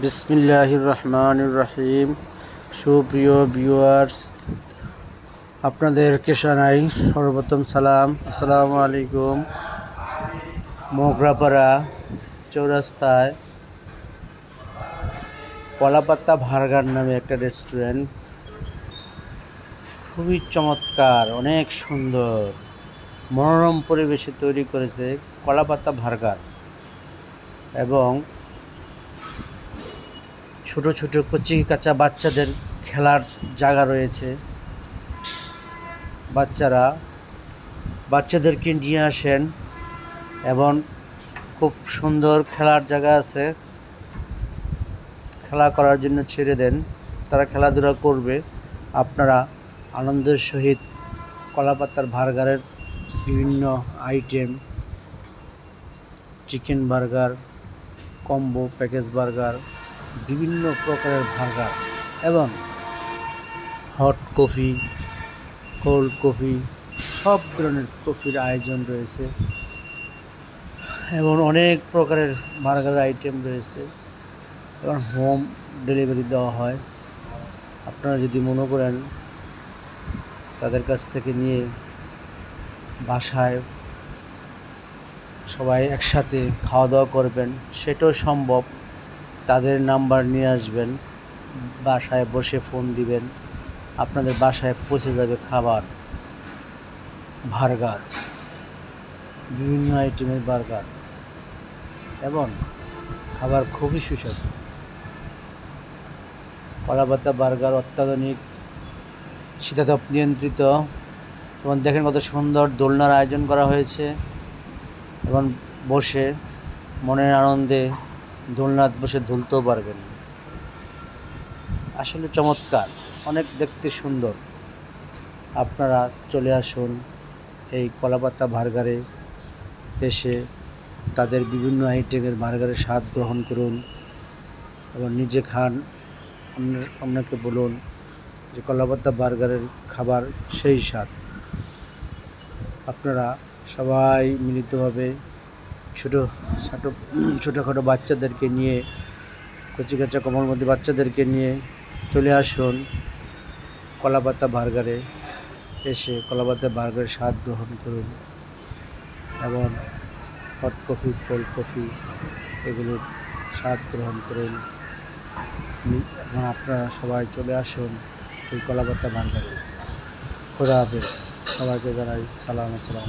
বিসমিল্লাহির রহমানির রহিম সুপ্রিয় ভিউয়ার্স আপনাদেরকে জানাই সর্বপ্রথম সালাম। আসসালামু আলাইকুম। মোগরাপাড়া চৌরাস্তায় কলাপাতা ভার্গার নামে একটা রেস্টুরেন্ট খুবই চমৎকার, অনেক সুন্দর, মনোরম পরিবেশে তৈরি করেছে কলাপাতা ভার্গার এবং ছোট ছোট কচি কাঁচা বাচ্চাদের খেলার জায়গা রয়েছে। বাচ্চারা, বাচ্চাদেরকে নিয়ে আসেন এবং খুব সুন্দর খেলার জায়গা আছে। খেলা করার জন্য ছেড়ে দেন। তারা খেলাধুলা করবে। আপনারা আনন্দের সহিত কলাপাতার ভার্গারের বিভিন্ন item, chicken burger, combo, package burger বিভিন্ন প্রকারের ভার্গার এবং হট কফি, কোল্ড কফি, সব ধরনের কফির আয়োজন রয়েছে এবং অনেক প্রকারের বার্গার আইটেম রয়েছে এবং হোম ডেলিভারি দেওয়া হয়। আপনারা যদি মনে করেন তাদের কাছ থেকে নিয়ে বাসায় সবাই একসাথে খাওয়া দাওয়া করবেন, সেটাও সম্ভব। তাদের নাম্বার নিয়ে আসবেন, বাসায় বসে ফোন দিবেন, আপনাদের বাসায় পৌঁছে যাবে খাবার, বার্গার, বিভিন্ন আইটেমের বার্গার এবং খাবার খুবই সুস্বাদু। কলাপাতা বার্গার অত্যাধুনিক, শীতাতপ নিয়ন্ত্রিত এবং দেখেন কত সুন্দর দোলনার আয়োজন করা হয়েছে এবং বসে মনের আনন্দে দোলনাথ বসে দুলতেও পারবেন আসলে চমৎকার, অনেক দেখতে সুন্দর। আপনারা চলে আসুন এই কলাপাতা বার্গারে এসে তাদের বিভিন্ন আইটেমের বার্গারের স্বাদ গ্রহণ করুন এবং নিজে খান। অন্যকে বলুন যে কলাপাতা বার্গারের খাবার সেই স্বাদ। আপনারা সবাই মিলিতভাবে ছোটো ছোটো ছোটোখাটো বাচ্চাদেরকে নিয়ে কচি কাঁচা কমলমতি বাচ্চাদেরকে নিয়ে চলে আসুন কলাপাতা বার্গারে। এসে কলাপাতা বার্গারের স্বাদ গ্রহণ করুন এবং হট কফি, কোল্ড কফি এগুলোর স্বাদ গ্রহণ করুন। এবং আপনারা সবাই চলে আসুন এই কলাপাতা বার্গারে। খোদা হাফেজ। সবাইকে জানাই সালাম, আসসালাম